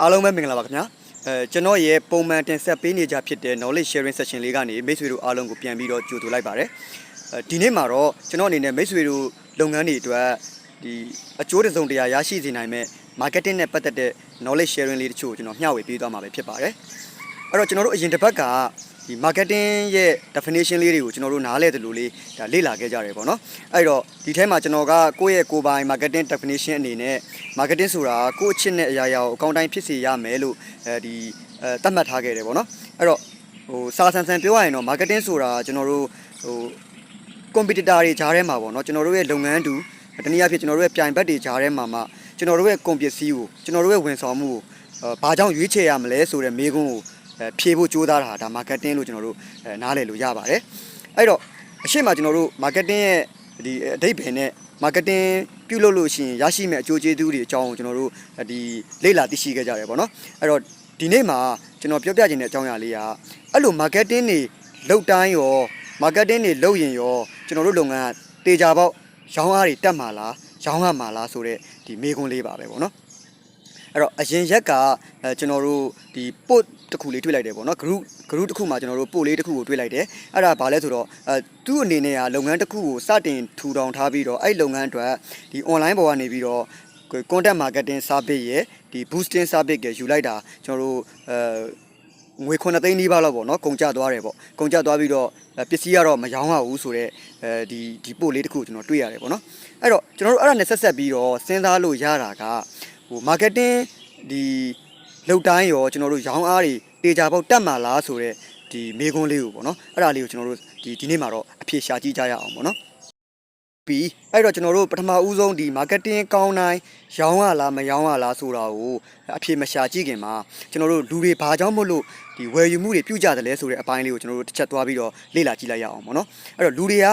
အားလုံးပဲမင်္ဂလာပါခင်ဗျာအဲကျွန်တော်ရဲ့ပုံမှန်တင်ဆက်ပေးနေကြဖြစ်တဲ့ knowledge sharing session လေးကနေမိတ်ဆွေတို့အားလုံးကိုပြန်ပြီးတော့ကြိုဆိုလိုက်ပါတယ်အဲဒီနေ့မှာတော့ကျွန်တော်အနေနဲ့မိတ်ဆွေတို့လုပ်ငန်းတွေအတွက်ဒီအကျိုးတစ်စုံတရာရရှိစေနိုင်မဲ့ marketing နဲ့ပတ်သက်တဲ့ knowledge sharing လေးတချို့ကိုကျွန်တော်မျှဝေပေးသွားမှာပဲဖြစ်ပါတယ်အဲ့တော့ကျွန်တော်တို့အရင်တစ်ပတ်က ဒီ marketing ရဲ့ definition လေးတွေကိုကျွန်တော်တို့နားလည်တယ်လို့လေးဒါလေ့လာခဲ့ကြတယ်ပေါ့နော်အဲ့တော့ဒီထဲမှာကျွန်တော်ကကိုယ့်ရဲ့ကိုယ်ပိုင် marketing definition အနေနဲ့ marketing ဆိုတာကိုယ့်အချစ်နဲ့အရာရာကိုအကောင့်တိုင်းဖြစ်စေရမယ်လို့အဲဒီအဲသတ်မှတ်ထားခဲ့တယ်ပေါ့နော်အဲ့တော့ဟိုစာဆန်ဆန်ပြောရရင်တော့ marketing ဆိုတာကျွန်တော်တို့ဟို competitor တွေကြားထဲမှာပေါ့နော်ကျွန်တော်တို့ရဲ့လုပ်ငန်းတူတနည်းအားဖြင့်ကျွန်တော်တို့ရဲ့ပြိုင်ဘက်တွေကြားထဲမှာမှကျွန်တော်တို့ရဲ့ကုန်ပစ္စည်းကိုကျွန်တော်တို့ရဲ့ဝန်ဆောင်မှုကိုအဲဘာကြောင့်ရွေးချယ်ရမလဲဆိုတဲ့မေးခွန်းကိုအဲ ဖြေဖို့ကြိုးစားတာဒါ marketing လို့ကျွန်တော်တို့အဲနားလည်လို့ရပါတယ်အဲ့တော့အရှိမကျွန်တော်တို့ marketing ရဲ့ဒီအဓိပ္ပာယ်နဲ့ marketing ပြုလုပ်လို့ရှိရင်ရရှိမဲ့အကျိုးကျေးဇူးတွေအကြောင်းကိုကျွန်တော်တို့ဒီလေ့လာသိရှိခဲ့ကြတယ်ပေါ့နော်အဲ့တော့ဒီနေ့မှာကျွန်တော်ပြောပြချင်တဲ့အကြောင်းအရာလေးကအဲ့လို marketing တွေလုပ်တိုင်းရော marketing တွေလုပ်ရင်ရောကျွန်တော်တို့လုပ်ငန်းကတေချာပေါက်ရောင်းအားတွေတက်မှာလားရောင်းရမှာလားဆိုတော့ဒီမေးခွန်းလေးပါပဲပေါ့နော် အဲ့တော့အရင်ရက်ကအဲကျွန်တော်တို့ဒီ post တစ်ခုလေးတွေ့လိုက်တယ်ပေါ့နော် group group တစ်ခုမှာကျွန်တော်တို့ post လေးတစ်ခုကိုတွေ့လိုက်တယ်အဲ့ဒါဘာလဲဆိုတော့အဲသူ့အနေနဲ့ကလုပ်ငန်းတစ်ခုကိုစတင်ထူထောင်ထားပြီးတော့အဲ့လုပ်ငန်းအတွက်ဒီ online ပေါ်ကနေပြီးတော့ content marketing service ရဲ့ဒီ boosting service ကယူလိုက်တာကျွန်တော်တို့အဲငွေ9သိန်းနီးပါးလောက်ပေါ့နော်ကုန်ကျသွားတယ်ပေါ့ကုန်ကျသွားပြီးတော့အဲပစ္စည်းကတော့မရောင်းရဘူးဆိုတော့အဲဒီဒီပို့လေးတစ်ခုကိုကျွန်တော်တွေ့ရတယ်ပေါ့နော်အဲ့တော့ကျွန်တော်တို့အဲ့ဒါနဲ့ဆက်ဆက်ပြီးတော့စဉ်းစားလို့ရတာကဟို marketing ဒီလောက်တိုင်းရောကျွန်တော်တို့ရောင်းအားတွေတေချာပေါက်တက်မှာလားဆိုတော့ဒီမေးခွန်းလေးကိုပေါ့နော်အဲ့ဒါလေးကိုကျွန်တော်တို့ဒီဒီနေ့မှာတော့အဖြေရှာကြည့်ကြရအောင်ပေါ့နော်ပြီးအဲ့တော့ကျွန်တော်တို့ပထမဦးဆုံးဒီ marketing ကောင်းတိုင်းရောင်းရလားမရောင်းရလားဆိုတာကို အဖြေမရှာကြည့်ခင်မှာကျွန်တော်တို့လူတွေဘာကြောင့်မို့လို့ဒီဝယ်ယူမှုတွေပြုကြတယ်လဲဆိုတဲ့အပိုင်းလေးကိုကျွန်တော်တို့တစ်ချက်သွားပြီးတော့လေ့လာကြည့်လိုက်ရအောင်ပေါ့နော်အဲ့တော့လူတွေက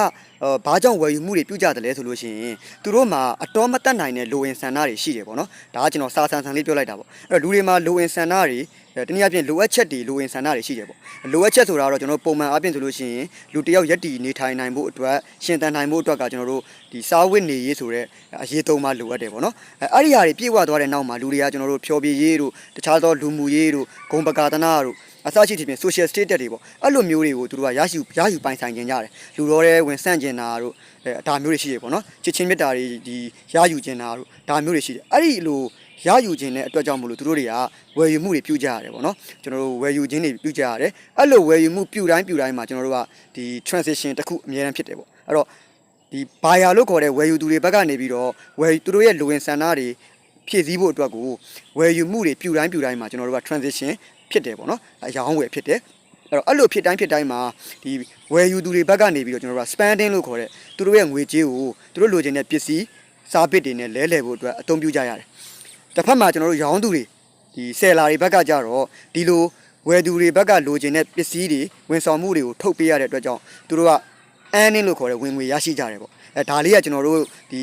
အဲဘာကြောင့်ဝယ်ယူမှုတွေပြုကြတယ်လဲဆိုလို့ရှိရင်သူတို့မှာအတော်မတက်နိုင်တဲ့လိုအင်ဆန္ဒတွေရှိတယ်ပေါ့နော်ဒါကကျွန်တော်စာဆန်ဆန်လေးပြောလိုက်တာပေါ့အဲ့တော့လူတွေမှာလိုအင်ဆန္ဒတွေအဲတနည်းအားဖြင့်လိုအပ်ချက်တွေလိုအင်ဆန္ဒတွေရှိတယ်ပေါ့လိုအပ်ချက်ဆိုတာကတော့ကျွန်တော်တို့ပုံမှန်အားဖြင့်ဆိုလို့ရှိရင်လူတစ်ယောက်ရက်တည်နေထိုင်နိုင်ဖို့အတွက်ရှင်သန်နိုင်ဖို့အတွက်ကကျွန်တော်တို့ဒီစားဝတ်နေရေးဆိုတဲ့အရေးသုံးပါလိုအပ်တယ်ပေါ့နော်အဲအဲ့ဒီဟာတွေပြည့်ဝသွားတဲ့နောက်မှာလူတွေကကျွန်တော်တို့ဖြောပြရေးတို့တခြားသောလူမှုရေးတို့ဂုံပကာသနာတို့အစရှိသဖြင့် social status တွေပေါ့အဲ့လိုမျိုးတွေကိုသူတို့ကရရှိရယူပိုင်ဆိုင်ခြင်းကြတယ်လူတော်တဲ့ဝင်ဆန့်ကျင်တာတို့အဲဒါမျိုးတွေရှိတယ်ပေါ့နော်ချစ်ချင်းမြတ်တာတွေဒီရယူခြင်းတာတို့ဒါမျိုးတွေရှိတယ်အဲ့ဒီလိုရယူခြင်းတဲ့အတွက်ကြောင့်မလို့သူတို့တွေကဝယ်ယူမှုတွေပြုကြရတယ်ပေါ့နော်ကျွန်တော်တို့ဝယ်ယူခြင်းတွေပြုကြရတယ်အဲ့လိုဝယ်ယူမှုပြုတိုင်းပြုတိုင်းမှာကျွန်တော်တို့ကဒီ transition တစ်ခုအများအားဖြစ်တယ်ပေါ့အဲ့တော့ ဒီ buyer လို့ခေါ်တဲ့ဝယ်ယူသူတွေဘက်ကနေပြီးတော့ဝယ်သူတို့ရဲ့လိုဝင်ဆန္ဒတွေဖြည့်ဆည်းဖို့အတွက်ကိုဝယ်ယူမှုတွေပြုတိုင်းပြုတိုင်းမှာကျွန်တော်တို့က transition ဖြစ်တယ်ပေါ့နော်အရောင်းဝယ်ဖြစ်တယ်အဲ့တော့အဲ့လိုဖြစ်တိုင်းဖြစ်တိုင်းမှာဒီဝယ်ယူသူတွေဘက်ကနေပြီးတော့ကျွန်တော်တို့က spending လို့ခေါ်တဲ့သူတို့ရဲ့ငွေကြေးကိုသူတို့လိုချင်တဲ့ပစ္စည်းစားပစ်တွေနဲ့လဲလှယ်ဖို့အတွက်အသုံးပြုကြရတယ်တစ်ဖက်မှာကျွန်တော်တို့ရောင်းသူတွေဒီဆယ်လာတွေဘက်ကကြတော့ဒီလိုဝယ်သူတွေဘက်ကလိုချင်တဲ့ပစ္စည်းတွေဝန်ဆောင်မှုတွေကိုထုတ်ပေးရတဲ့အတွက်ကြောင့်သူတို့က earning လို့ခေါ်တဲ့ဝင်ငွေရရှိကြတယ်ပေါ့အဲဒါလေးကကျွန်တော်တို့ဒီ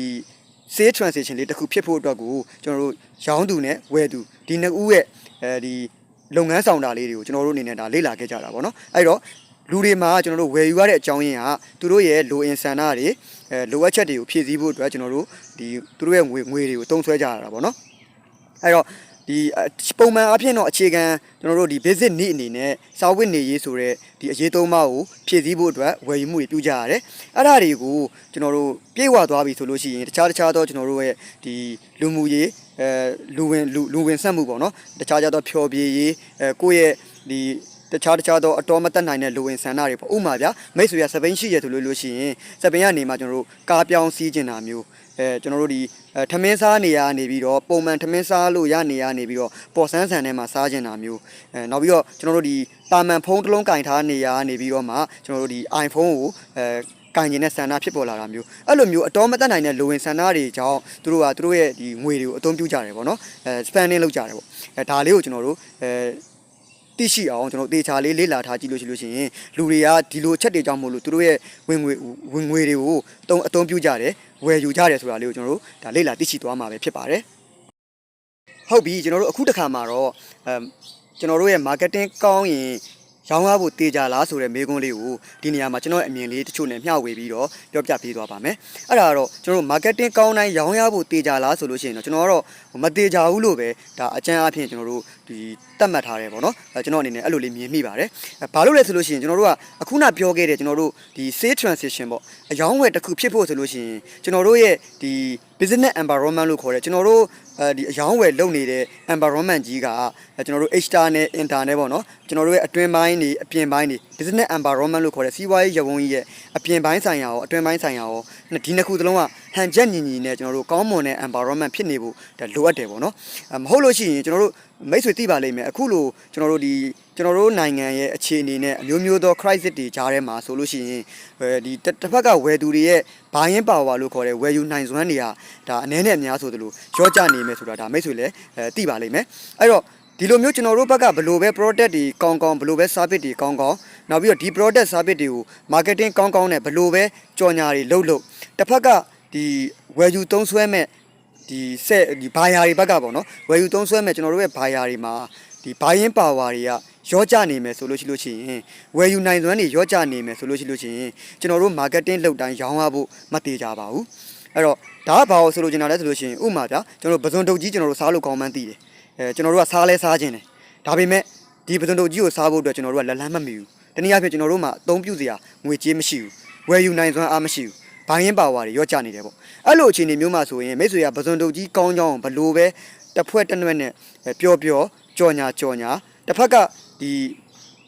sale transaction လေးတစ်ခုဖြစ်ဖို့အတွက်ကိုကျွန်တော်တို့ရောင်းသူနဲ့ဝယ်သူဒီနှစ်ဦးရဲ့အဲဒီလုပ်ငန်းဆောင်တာလေးတွေကိုကျွန်တော်တို့အနေနဲ့ဒါလေ့လာခဲ့ကြတာပေါ့နော်အဲ့တော့လူတွေမှာကျွန်တော်တို့ဝယ်ယူရတဲ့အကြောင်းရင်းကသူတို့ရဲ့လိုအင်ဆန္ဒတွေအဲလိုအပ်ချက်တွေကိုဖြည့်ဆည်းဖို့အတွက်ကျွန်တော်တို့ဒီသူတို့ရဲ့ငွေငွေတွေကိုတုံးဆွဲကြရတာပေါ့နော်အဲ့တော့ ဒီပုံမှန်အဖြစ်တော့အခြေခံကျွန်တော်တို့ဒီ basic need အနေနဲ့စာဝတ်နေရေးဆိုတဲ့ဒီအရေးသုံးပါးကိုဖြည့်ဆည်းဖို့အတွက်ဝယ်ယူမှုတွေပြုကြရတယ်အဲ့ဒါတွေကိုကျွန်တော်တို့ပြေဝသွားပြီဆိုလို့ရှိရင်တခြားတခြားသောကျွန်တော်တို့ရဲ့ဒီလူမှုရေးအဲလူဝင်လူလူဝင်ဆက်မှုပေါ့နော်တခြားခြားသောဖြော်ပြရေးအဲကိုယ့်ရဲ့ဒီတခြားတခြားသောအတော်မတက်နိုင်တဲ့လူဝင်ဆန္ဒတွေပေါ့ဥပမာဗျာမိတ်ဆွေကစပိန်ရှိရဆိုလို့လို့ရှိရင်စပိန်ကနေမှကျွန်တော်တို့ကားပြောင်းစီးကျင်တာမျိုးအဲကျွန်တော်တို့ဒီအဲ ထမင်းစားနေရနေပြီးတော့ပုံမှန်ထမင်းစားလို့ရနေရနေပြီးတော့ပေါ်ဆန်းဆန်ထဲမှာစားကျင်တာမျိုးအဲနောက်ပြီးတော့ကျွန်တော်တို့ဒီတာမန်ဖုန်းတစ်လုံးကင်ထားနေရနေပြီးတော့မှကျွန်တော်တို့ဒီ iPhone ကိုအဲကင်ကျင်တဲ့ဆန္ဒဖြစ်ပေါ်လာတာမျိုးအဲ့လိုမျိုးအတော်မတက်နိုင်တဲ့လိုဝင်ဆန္ဒတွေကြောင့်သူတို့ကသူတို့ရဲ့ဒီငွေတွေကိုအသုံးပြုကြတယ်ပေါ့နော်အဲ spending လုပ်ကြတယ်ပေါ့အဲဒါလေးကိုကျွန်တော်တို့အဲ သိရှိအောင်ကျွန်တော်တေချာလေးလေ့လာထားကြည့်လို့ရှိလို့ရှိရင်လူတွေကဒီလိုအချက်တွေကြောင့်မို့လို့သူတို့ရဲ့ဝင်ငွေဝင်ငွေတွေကိုအသုံးအသုံးပြုကြတယ်ဝယ်ယူကြတယ်ဆိုတာလေးကိုကျွန်တော်တို့ဒါလေ့လာသိရှိသွားမှာပဲဖြစ်ပါတယ်ဟုတ်ပြီကျွန်တော်တို့အခုတစ်ခါမှာတော့အဲကျွန်တော်တို့ရဲ့ marketing ကောင်းရင်ရောင်းရဖို့တေချာလားဆိုတဲ့မေးခွန်းလေးကိုဒီနေရာမှာကျွန်တော်အမြင်လေးတချို့နဲ့မျှဝေပြီးတော့ပြောပြပေးသွားပါမယ်အဲ့ဒါကတော့ကျွန်တော်တို့ marketing ကောင်းတိုင်းရောင်းရဖို့တေချာလားဆိုလို့ရှိရင်တော့ကျွန်တော်ကတော့ဟ မသေးကြဘူးလို့ပဲဒါအကျဉ်းအဖြစ်ကျွန်တော်တို့ဒီတတ်မှတ်ထားတယ်ပေါ့နော်အဲကျွန်တော်အနေနဲ့အဲ့လိုလေးမြင်မိပါတယ်အဲဘာလို့လဲဆိုလို့ရှိရင်ကျွန်တော်တို့ကအခုနပြောခဲ့တဲ့ကျွန်တော်တို့ဒီ sales transition ပေါ့အယောင်းဝယ်တစ်ခုဖြစ်ဖို့ဆိုလို့ရှိရင်ကျွန်တော်တို့ရဲ့ဒီ business environment လို့ခေါ်တယ်ကျွန်တော်တို့အဲဒီအယောင်းဝယ်လုပ်နေတဲ့ environment ကြီးကအဲကျွန်တော်တို့ external internal ပေါ့နော်ကျွန်တော်တို့ရဲ့အတွင်းပိုင်းနေအပြင်ပိုင်းနေ business environment လို့ခေါ်တဲ့စီးပွားရေးရဝုန်းကြီးရဲ့အပြင်ပိုင်းဆိုင်ရာရောအတွင်းပိုင်းဆိုင်ရာရောဒီနှစ်ခုသလုံးကဟန်ချက်ညီညီနဲ့ကျွန်တော်တို့ကောင်းမွန်တဲ့ environment ဖြစ်နေဖို့ဒါလိုအပ်တယ်ပေါ့နော်အဲမဟုတ်လို့ရှိရင်ကျွန်တော်တို့မိတ်ဆွေသိပါလိမ့်မယ်အခုလိုကျွန်တော်တို့ဒီကျွန်တော်တို့နိုင်ငံရဲ့အခြေအနေနဲ့အမျိုးမျိုးသော crisis တွေကြားထဲမှာဆိုလို့ရှိရင်အဲဒီတစ်တစ်ဖက်ကဝယ်သူတွေရဲ့ဘာရင်ပါဝါလို့ခေါ်တဲ့ဝယ်ယူနိုင်စွမ်းတွေကဒါအနည်းနဲ့အများဆိုသလိုရောကြနေမယ်ဆိုတာဒါမိတ်ဆွေလည်းအဲသိပါလိမ့်မယ်အဲ့တော့ဒီလိုမျိုးကျွန်တော်တို့ဘက်ကဘလို့ပဲ product တွေကောင်းကောင်းဘလို့ပဲ service တွေကောင်းကောင်းနောက်ပြီးတော့ဒီ product service တွေကို marketing ကောင်းကောင်းနဲ့ဘလို့ပဲကြော်ညာတွေလုပ်လို့တစ်ဖက်က ဒီဝယ်ယူသုံးစွဲမဲ့ဒီဆက်ဒီဘာယာတွေဘက်ကပေါ့နော်ဝယ်ယူသုံးစွဲမဲ့ကျွန်တော်တို့ရဲ့ဘာယာတွေမှာဒီဘာရင်ပါဝါတွေကရောကြနေမယ်ဆိုလို့ရှိလို့ရှိရင်ဝယ်ယူနိုင်စွမ်းတွေရောကြနေမယ်ဆိုလို့ရှိလို့ရှိရင်ကျွန်တော်တို့ marketing လုပ်တိုင်းရောင်းရဖို့မတည်ကြပါဘူးအဲ့တော့ဒါကဘာလို့ဆိုလို့ကျွန်တော်လဲဆိုလို့ရှိရင်ဥပမာဗျာကျွန်တော်တို့ပဇွန်တုတ်ကြီးကျွန်တော်တို့စားလို့ကောင်းမှန်းသိတယ်အဲကျွန်တော်တို့ကစားလဲစားခြင်းတယ်ဒါပေမဲ့ဒီပဇွန်တုတ်ကြီးကိုစားဖို့အတွက်ကျွန်တော်တို့ကလက်လန်းမမီဘူးတနည်းအားဖြင့်ကျွန်တော်တို့မှာအသုံးပြုစရာငွေကြေးမရှိဘူးဝယ်ယူနိုင်စွမ်းအားမရှိဘူး ဘိုင်းရင်ပါဝါတွေရော့ကျနေတယ်ပေါ့အဲ့လိုအခြေအနေမျိုးမှာဆိုရင်မိတ်ဆွေကပဇွန်တုတ်ကြီးကောင်းကြောင်းဘလို့ပဲတစ်ဖွဲ့တစ်နွဲ့နဲ့ပျော်ပျော်ကြော်ညာကြော်ညာတစ်ဖက်ကဒီ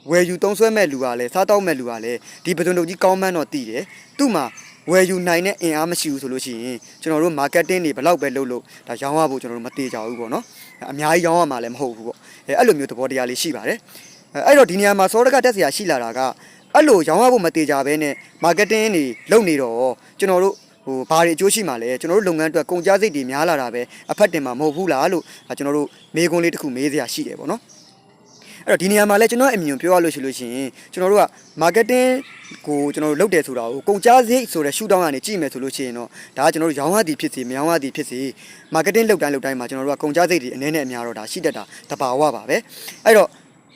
ဝယ်ယူသုံးဆွဲမဲ့လူကလည်းစားတောက်မဲ့လူကလည်းဒီပဇွန်တုတ်ကြီးကောင်းမှန်းတော့တည်တယ်သူ့မှာဝယ်ယူနိုင်တဲ့အင်အားမရှိဘူးဆိုလို့ရှိရင်ကျွန်တော်တို့ marketing တွေဘလောက်ပဲလုပ်လို့ဒါရောင်းရဖို့ကျွန်တော်တို့မသေးကြဘူးပေါ့နော်အများကြီးရောင်းရမှာလည်းမဟုတ်ဘူးပေါ့အဲအဲ့လိုမျိုးသဘောတရားလေးရှိပါတယ်အဲ့တော့ဒီနေရာမှာစောတကတက်စရာရှိလာတာက အဲ့လိုရောင်းရဖို့မသေးကြဘဲနဲ့ marketing တွေလုပ်နေတော့ကျွန်တော်တို့ဟိုဘာတွေအကျိုးရှိမှလဲကျွန်တော်တို့လုပ်ငန်းအတွက်ကုန်ကျစရိတ်တွေများလာတာပဲအဖက်တင်မှာမဟုတ်ဘူးလားလို့ကျွန်တော်တို့မေးခွန်းလေးတစ်ခုမေးစရာရှိတယ်ပေါ့နော်အဲ့တော့ဒီနေရာမှာလဲကျွန်တော်အမြင်ပြောရလို့ရှိလို့ရှိရင်ကျွန်တော်တို့က marketing ကိုကျွန်တော်တို့လုပ်တယ်ဆိုတာကိုကုန်ကျစရိတ်ဆိုတဲ့ရှုထောင့်ကနေကြည့်မယ်ဆိုလို့ရှိရင်တော့ဒါကကျွန်တော်တို့ရောင်းရသည်ဖြစ်စေမရောင်းရသည်ဖြစ်စေ marketing လုပ်တိုင်းလုပ်တိုင်းမှာကျွန်တော်တို့ကကုန်ကျစရိတ်တွေအနည်းနဲ့အများတော့ဒါရှိတတ်တာတဘာဝပါပဲအဲ့တော့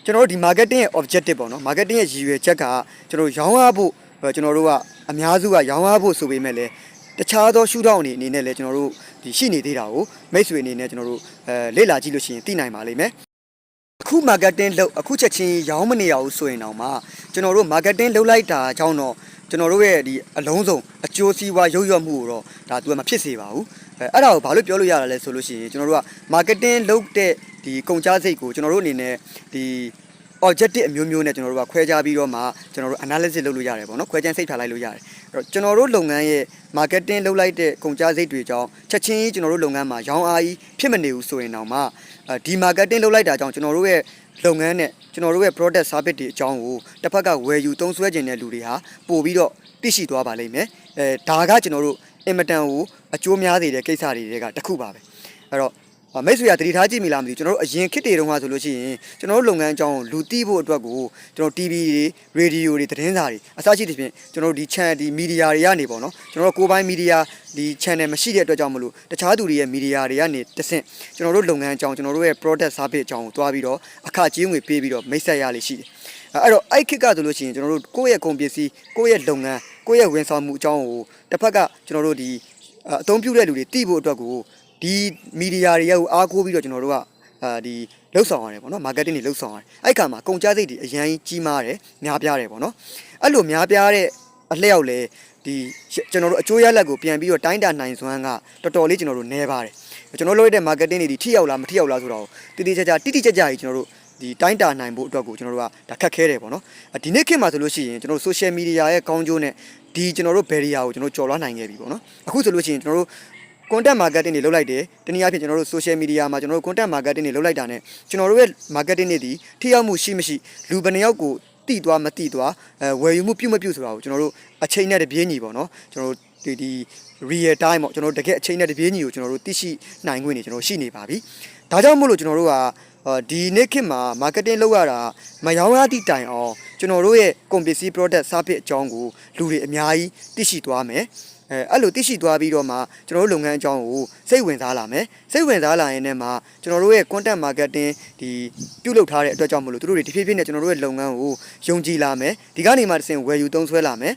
ကျွန်တော်တို့ဒီ marketing ရဲ့ objective ပေါ့နော် marketing ရဲ့ရည်ရွယ်ချက်ကကျွန်တော်တို့ရောင်းရဖို့ကျွန်တော်တို့ကအများစုကရောင်းရဖို့ဆိုပေမဲ့လည်းတခြားသောရှုထောင့်အနေအနေနဲ့လည်းကျွန်တော်တို့ဒီရှိနေသေးတာကိုမိတ်ဆွေအနေနဲ့ကျွန်တော်တို့အဲလေ့လာကြည့်လို့ရှိရင်သိနိုင်ပါလိမ့်မယ်အခု marketing လုပ်အခုချက်ချင်းရောင်းမနေရဘူးဆိုရင်တော့မှကျွန်တော်တို့ marketing လုပ်လိုက်တာကြောင့်တော့ကျွန်တော်တို့ရဲ့ဒီအလုံးစုံအကျိုးစီးပွားရုပ်ရွက်မှုကိုတော့ဒါသူကမဖြစ်စေပါဘူးအဲအဲ့ဒါကိုဘာလို့ပြောလို့ရတာလဲဆိုလို့ရှိရင်ကျွန်တော်တို့က marketing လုပ်တဲ့ ဒီကုန်ကျစရိတ်ကိုကျွန်တော်တို့အနေနဲ့ဒီ objective အမျိုးမျိုးနဲ့ကျွန်တော်တို့ကခွဲခြားပြီးတော့မှကျွန်တော်တို့ analysis လုပ်လို့ရတယ်ပေါ့နော်ခွဲခြမ်းစိတ်ထားလိုက်လို့ရတယ်အဲ့တော့ကျွန်တော်တို့လုပ်ငန်းရဲ့ marketing လုပ်လိုက်တဲ့ကုန်ကျစရိတ်တွေကြောင့်ချက်ချင်းကြီးကျွန်တော်တို့လုပ်ငန်းမှာရောင်းအားကြီးဖြစ်မနေဘူးဆိုရင်တော့မှအဲဒီ marketing လုပ်လိုက်တာကြောင့်ကျွန်တော်တို့ရဲ့လုပ်ငန်းနဲ့ကျွန်တော်တို့ရဲ့ product service တွေအကြောင်းကိုတစ်ဖက်ကဝယ်ယူသုံးစွဲခြင်းတဲ့လူတွေဟာပို့ပြီးတော့သိရှိသွားပါလိမ့်မယ်အဲဒါကကျွန်တော်တို့အင်မတန်ကိုအကျိုးများစေတဲ့ကိစ္စတွေကတစ်ခုပါပဲအဲ့တော့ မိတ်ဆွေကတတိထားကြည့်မိလားမသိဘူးကျွန်တော်တို့အရင်ခေတ်တွေတုန်းကဆိုလို့ရှိရင်ကျွန်တော်တို့လုပ်ငန်းအကြောင်းလူသိဖို့အတွက်ကိုကျွန်တော် TV တွေရေဒီယိုတွေသတင်းစာတွေအစရှိတဲ့ဖြင့်ကျွန်တော်တို့ဒီ channel ဒီ media တွေကနေပေါ့နော်ကျွန်တော်တို့ကိုယ်ပိုင်း media ဒီ channel မရှိတဲ့အတွက်ကြောင့်မလို့တခြားသူတွေရဲ့ media တွေကနေတဆင့်ကျွန်တော်တို့လုပ်ငန်းအကြောင်းကျွန်တော်တို့ရဲ့ product service အကြောင်းကိုတွားပြီးတော့အခကြေးငွေပေးပြီးတော့မိတ်ဆက်ရလိမ့်ရှိတယ်အဲ့တော့အဲ့ခေတ်ကဆိုလို့ရှိရင်ကျွန်တော်တို့ကိုယ့်ရဲ့ကုန်ပစ္စည်းကိုယ့်ရဲ့လုပ်ငန်းကိုယ့်ရဲ့ဝန်ဆောင်မှုအကြောင်းကိုတစ်ဖက်ကကျွန်တော်တို့ဒီအသုံးပြုတဲ့လူတွေသိဖို့အတွက်ကို ဒီမီဒီယာတွေရဲ့အားကိုးပြီးတော့ကျွန်တော်တို့ကအာဒီလှုပ်ဆောင်ရတယ်ပေါ့နော်မာကတ်တင်းတွေလှုပ်ဆောင်ရတယ်အဲ့ခါမှာကုန်ကျစရိတ်တွေအရင်ကြီးမားတယ်များပြားတယ်ပေါ့နော်အဲ့လိုများပြားတဲ့အလျောက်လေဒီကျွန်တော်တို့အကျိုးရလက်ကိုပြန်ပြီးတော့တိုင်းတာနိုင်စွမ်းကတော်တော်လေးကျွန်တော်တို့နည်းပါတယ်ကျွန်တော်လုပ်ရတဲ့ marketing တွေဒီထိရောက်လားမထိရောက်လားဆိုတော့တိတိကျကျတိတိကျကျကြီးကျွန်တော်တို့ဒီတိုင်းတာနိုင်ဖို့အတွက်ကိုကျွန်တော်တို့ကဒါခက်ခဲတယ်ပေါ့နော်ဒီနေ့ခေတ်မှာဆိုလို့ရှိရင်ကျွန်တော်တို့ social media ရဲ့ကောင်းကျိုးနဲ့ဒီကျွန်တော်တို့ barrier ကိုကျွန်တော်ကျော်လွှားနိုင်ခဲ့ပြီပေါ့နော်အခုဆိုလို့ရှိရင်ကျွန်တော်တို့ content marketing တွေလုပ်လိုက်တယ်တနည်းအားဖြင့်ကျွန်တော်တို့ social media မှာကျွန်တော်တို့ content marketing တွေလုပ်လိုက်တာ ਨੇ ကျွန်တော်တို့ရဲ့ marketing တွေဒီထိရောက်မှုရှိမရှိလူဘယ်နှယောက်ကိုတိသွားမတိသွားအဲဝယ်ယူမှုပြုမပြုဆိုတာကိုကျွန်တော်တို့အချိန်နဲ့တပြေးညီပေါ့နော်ကျွန်တော်တို့ဒီဒီ real time ပေါ့ကျွန်တော်တို့တကယ်အချိန်နဲ့တပြေးညီကိုကျွန်တော်တို့သိရှိနိုင်ခွင့်နေကျွန်တော်ရှိနေပါပြီဒါကြောင့်မို့လို့ကျွန်တော်တို့ကဒီနေ့ခေတ်မှာ marketing လုပ်ရတာမရောင်းရသည့်တိုင်အောင်ကျွန်တော်တို့ရဲ့ကုန်ပစ္စည်း product service အကြောင်းကိုလူတွေအများကြီးသိရှိသွားမယ် အဲအဲ့လိုသိရှိသွားပြီးတော့မှကျွန်တော်တို့လုပ်ငန်းအကြောင်းကိုစိတ်ဝင်စားလာမယ်စိတ်ဝင်စားလာရင်လည်းမှကျွန်တော်တို့ရဲ့ content marketing ဒီပြုလုပ်ထားတဲ့အတွက်ကြောင့်မလို့သူတို့တွေတဖြည်းဖြည်းနဲ့ကျွန်တော်တို့ရဲ့လုပ်ငန်းကိုယုံကြည်လာမယ်ဒီကနေမှတစ်ဆင့်ဝယ်ယူသုံးစွဲလာမယ်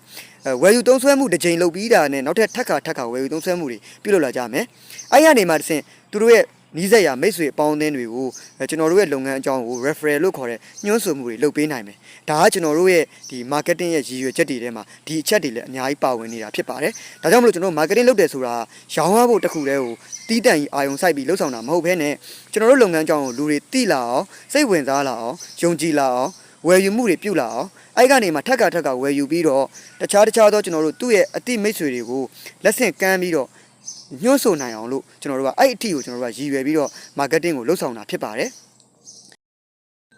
အဲဝယ်ယူသုံးစွဲမှုတစ်ချိန်လုပ်ပြီးတာနဲ့နောက်ထပ်ထပ်ခါထပ်ခါဝယ်ယူသုံးစွဲမှုတွေပြုလုပ်လာကြမယ်အဲ့ရနေမှတစ်ဆင့်သူတို့ရဲ့ နီးစပ်ရာမိတ်ဆွေအပေါင်းအသင်းတွေကိုအဲကျွန်တော်တို့ရဲ့လုပ်ငန်းအကြောင်းကို referral လို့ခေါ်တဲ့ညွှန်းဆိုမှုတွေလုပ်ပေးနိုင်မယ်ဒါကကျွန်တော်တို့ရဲ့ဒီ marketing ရဲ့ရည်ရွယ်ချက်တွေထဲမှာဒီအချက်တွေလည်းအများကြီးပါဝင်နေတာဖြစ်ပါတယ်ဒါကြောင့်မလို့ကျွန်တော်တို့ marketing လုပ်တယ်ဆိုတာရောင်းရဖို့တစ်ခုတည်းကိုတီးတန့်ကြီးအာယုံစိုက်ပြီးလှုပ်ဆောင်တာမဟုတ်ဘဲနဲ့ကျွန်တော်တို့လုပ်ငန်းအကြောင်းကိုလူတွေသိလာအောင်စိတ်ဝင်စားလာအောင်ယုံကြည်လာအောင်ဝယ်ယူမှုတွေပြုလာအောင်အဲ့ကနေမှထက်ကထက်ကဝယ်ယူပြီးတော့တခြားတခြားသောကျွန်တော်တို့သူ့ရဲ့အတိမိတ်ဆွေတွေကိုလက်ဆင့်ကမ်းပြီးတော့ ညှို့ဆိုနိုင်အောင်လို့ကျွန်တော်တို့ကအဲ့အထီကိုကျွန်တော်တို့ကရည်ရွယ်ပြီးတော့ marketing ကိုလှုပ်ဆောင်တာဖြစ်ပါတယ်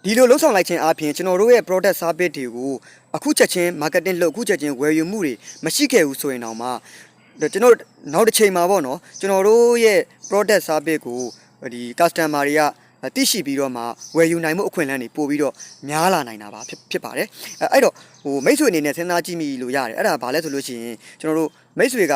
ဒီလိုလှုပ်ဆောင်လိုက်ခြင်းအပြင်ကျွန်တော်တို့ရဲ့ product service တွေကိုအခုချက်ချင်း marketing လုပ်အခုချက်ချင်းဝယ်ယူမှုတွေမရှိခဲ့ဘူးဆိုရင်တော့မှကျွန်တော်နောက်တစ်ချိန်မှာပေါ့နော်ကျွန်တော်တို့ရဲ့ product service ကိုဒီ customer တွေကသိရှိပြီးတော့မှဝယ်ယူနိုင်မှုအခွင့်အလမ်းတွေပို့ပြီးတော့များလာနိုင်တာပါဖြစ်ဖြစ်ပါတယ်အဲအဲ့တော့ဟိုမိတ်ဆွေအနေနဲ့စဉ်းစားကြည့်မိလို့ရတယ်အဲ့ဒါဘာလဲဆိုလို့ရှိရင်ကျွန်တော်တို့ မိတ်ဆွေက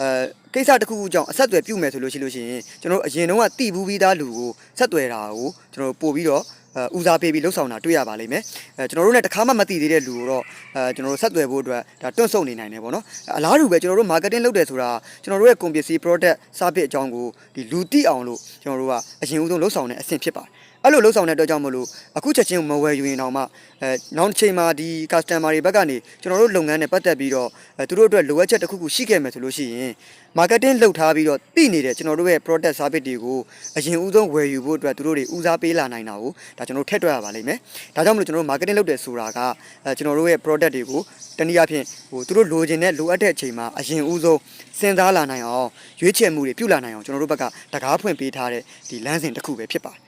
အဲကိစ္စတစ်ခုခုကြောင့်အဆက်အသွယ်ပြုမယ်ဆိုလို့ရှိလို့ရှိရင်ကျွန်တော်တို့အရင်တုန်းကတိဘူးပြီးသားလူကိုဆက်သွယ်တာကိုကျွန်တော်တို့ပို့ပြီးတော့အဲဦးစားပေးပြီးလှုပ်ဆောင်တာတွေ့ရပါလိမ့်မယ်အဲကျွန်တော်တို့ ਨੇ တခါမှမသိသေးတဲ့လူကိုတော့အဲကျွန်တော်တို့ဆက်သွယ်ဖို့အတွက်ဒါတွန့်ဆုတ်နေနိုင်တယ်ပေါ့နော်အလားတူပဲကျွန်တော်တို့ marketing လုပ်တယ်ဆိုတာကျွန်တော်တို့ရဲ့ကုန်ပစ္စည်း product service အကြောင်းကိုဒီလူသိအောင်လို့ကျွန်တော်တို့ကအရင်ဦးဆုံးလှုပ်ဆောင်တဲ့အဆင့်ဖြစ်ပါတယ် အဲ့လိုလှုပ်ဆောင်တဲ့အတွက်ကြောင့်မလို့အခုချက်ချင်းမဝယ်ယူရင်တော့မှအဲနောက်တစ်ချိန်မှာဒီ customer တွေဘက်ကနေကျွန်တော်တို့လုပ်ငန်းနဲ့ပတ်သက်ပြီးတော့အဲသူတို့အတွက်လိုအပ်ချက်တစ်ခုခုရှိခဲ့မယ်ဆိုလို့ရှိရင် marketing လုပ်ထားပြီးတော့သိနေတဲ့ကျွန်တော်တို့ရဲ့ product service တွေကိုအရင်ဦးဆုံးဝယ်ယူဖို့အတွက်သူတို့တွေဦးစားပေးလာနိုင်တာကိုဒါကျွန်တော်တို့ထည့်တွက်ရပါလိမ့်မယ်ဒါကြောင့်မလို့ကျွန်တော်တို့ marketing လုပ်တယ်ဆိုတာကအဲကျွန်တော်တို့ရဲ့ product တွေကိုတနည်းအားဖြင့်ဟိုသူတို့လိုချင်တဲ့လိုအပ်တဲ့အချိန်မှာအရင်ဦးဆုံးစဉ်းစားလာနိုင်အောင်ရွေးချယ်မှုတွေပြုလာနိုင်အောင်ကျွန်တော်တို့ဘက်ကတကားဖွင့်ပေးထားတဲ့ဒီလမ်းစဉ်တစ်ခုပဲဖြစ်ပါတယ်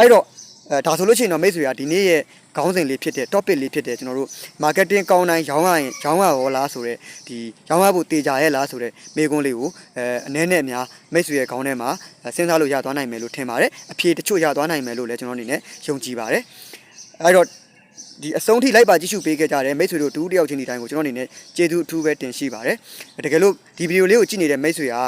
အဲ့တော့အဲဒါဆိုလို့ရှိရင်တော့မိတ်ဆွေကဒီနေ့ရဲ့ခေါင်းစဉ်လေးဖြစ်တဲ့ topic လေးဖြစ်တဲ့ကျွန်တော်တို့ marketing ကောင်းတိုင်းရောင်းရရင်ရောင်းရရောလားဆိုတဲ့ဒီရောင်းရဖို့တေချာရဲ့လားဆိုတဲ့မေးခွန်းလေးကိုအဲအနည်းနဲ့အများမိတ်ဆွေရဲ့ခေါင်းထဲမှာစဉ်းစားလို့ရသွားနိုင်မယ်လို့ထင်ပါတယ်အဖြေတချို့ရသွားနိုင်မယ်လို့လည်းကျွန်တော်အနေနဲ့ယုံကြည်ပါတယ်အဲ့တော့ဒီအဆုံးထိလိုက်ပါကြည့်ရှုပေးခဲ့ကြတဲ့မိတ်ဆွေတို့တူတယောက်ချင်းဒီတိုင်းကိုကျွန်တော်အနေနဲ့ကျေးဇူးအထူးပဲတင်ရှိပါတယ်တကယ်လို့ဒီဗီဒီယိုလေးကိုကြည့်နေတဲ့မိတ်ဆွေဟာ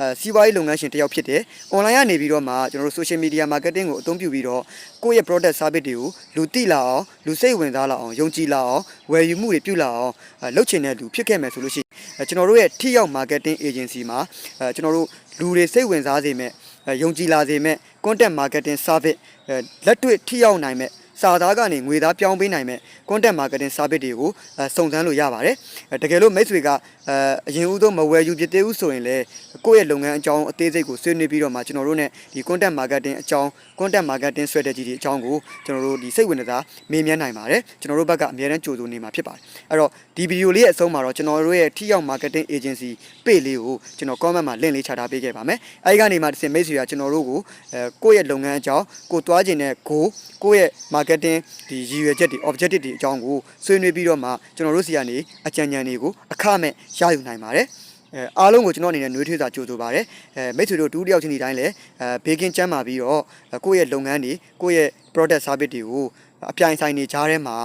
အဲစီးပွားရေးလုပ်ငန်းရှင်တစ်ယောက်ဖြစ်တယ်။ online ကနေပြီးတော့မှကျွန်တော်တို့ social media marketing ကိုအသုံးပြုပြီးတော့ကိုယ့်ရဲ့ product service တွေကိုလူသိလာအောင်လူစိတ်ဝင်စားလာအောင်ယုံကြည်လာအောင်ဝယ်ယူမှုတွေပြုလာအောင်အဲလုပ်ချင်တဲ့လူဖြစ်ခဲ့မယ်ဆိုလို့ရှိရင်အဲကျွန်တော်တို့ရဲ့ထိရောက် marketing agency မှာအဲကျွန်တော်တို့လူတွေစိတ်ဝင်စားစေမဲ့အဲယုံကြည်လာစေမဲ့ content marketing service အဲလက်တွေ့ထိရောက်နိုင်မဲ့စာသားကနေငွေသားပြောင်းပေးနိုင်မဲ့ content marketing service တွေကိုအဲစုံစမ်းလို့ရပါတယ်အဲတကယ်လို့မိတ်ဆွေက အဲအရင်ဦးဆုံးမဝယ်ယူဖြစ်သေးဘူးဆိုရင်လည်းကိုယ့်ရဲ့လုပ်ငန်းအကြောင်းအသေးစိတ်ကိုဆွေးနွေးပြီးတော့မှကျွန်တော်တို့ ਨੇ ဒီ content marketing အကြောင်း content marketing strategy တွေအကြောင်းကိုကျွန်တော်တို့ဒီစိတ်ဝင်စားမေးမြန်းနိုင်ပါတယ်ကျွန်တော်တို့ဘက်ကအများအားကြိုးစိုးနေမှာဖြစ်ပါတယ်အဲ့တော့ဒီဗီဒီယိုလေးရဲ့အဆုံးမှာတော့ကျွန်တော်တို့ရဲ့ထိရောက် marketing agency page လေးကိုကျွန်တော် comment မှာ link လေးချထားပေးခဲ့ပါမယ်အဲဒီကနေမှတစ်ဆင့်မိတ်ဆွေကကျွန်တော်တို့ကိုအဲကိုယ့်ရဲ့လုပ်ငန်းအကြောင်းကိုသွားခြင်းတဲ့ goal ကိုယ့်ရဲ့ marketing ဒီရည်ရွယ်ချက်တွေ objective တွေအကြောင်းကိုဆွေးနွေးပြီးတော့မှကျွန်တော်တို့စီကနေအကြံဉာဏ်တွေကိုအခမဲ့ရယူနိုင်ပါတယ်အဲအားလုံးကိုကျွန်တော်အနေနဲ့နှွေးထွေးစွာကြိုဆိုပါရစေ။အဲမိတ်ဆွေတို့ဒူးတယောက်ချင်းဒီတိုင်းလဲအဲဘေးကင်းချမ်းပါပြီးတော့အဲကိုယ့်ရဲ့လုပ်ငန်းတွေကိုယ့်ရဲ့ product service တွေကိုအပြိုင်ဆိုင်နေကြားထဲမှာ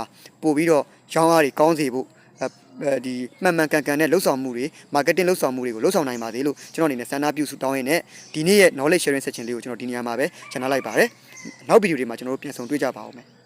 ပို့ပြီးတော့ရောင်းရည်ကောင်းစေဖို့အဲအဲဒီမှန်မှန်ကန်ကန်နဲ့လှုပ်ဆောင်မှုတွေ marketing လှုပ်ဆောင်မှုတွေကိုလှုပ်ဆောင်နိုင်ပါသေးလို့ကျွန်တော်အနေနဲ့ဆန္ဒပြုဆုတောင်းရင်းနဲ့ဒီနေ့ရဲ့ knowledge sharing section လေးကိုကျွန်တော်ဒီနေရာမှာပဲချန်ထားလိုက်ပါရစေ။နောက်ဗီဒီယိုတွေမှာကျွန်တော်တို့ပြန်ဆုံတွေ့ကြပါဦးမယ်။